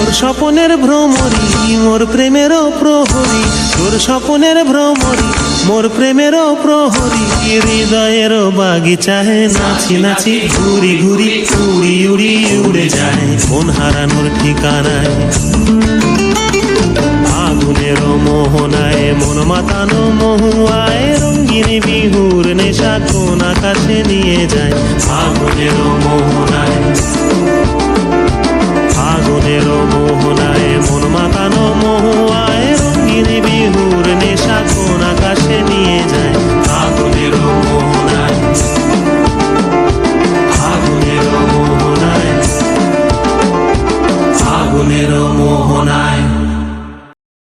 তোর স্বপনের ভ্রমরি, মোর প্রেমের প্রহরী। তোর স্বপনের ভ্রমরি, মোর প্রেমেরও প্রহরী। হৃদয়ের বাগিচায় নাচি নাচি ঘুরি ঘুরি উড়ি উড়ি উড়ে যায়। মন হারানোর ঠিকানায়, আগুনের মোহনায়, মন মাতানো মহুয়ায় রঙ্গিনী বিহুর নেশা কোন আকাশে নিয়ে যায়। আগুনের মোহনায়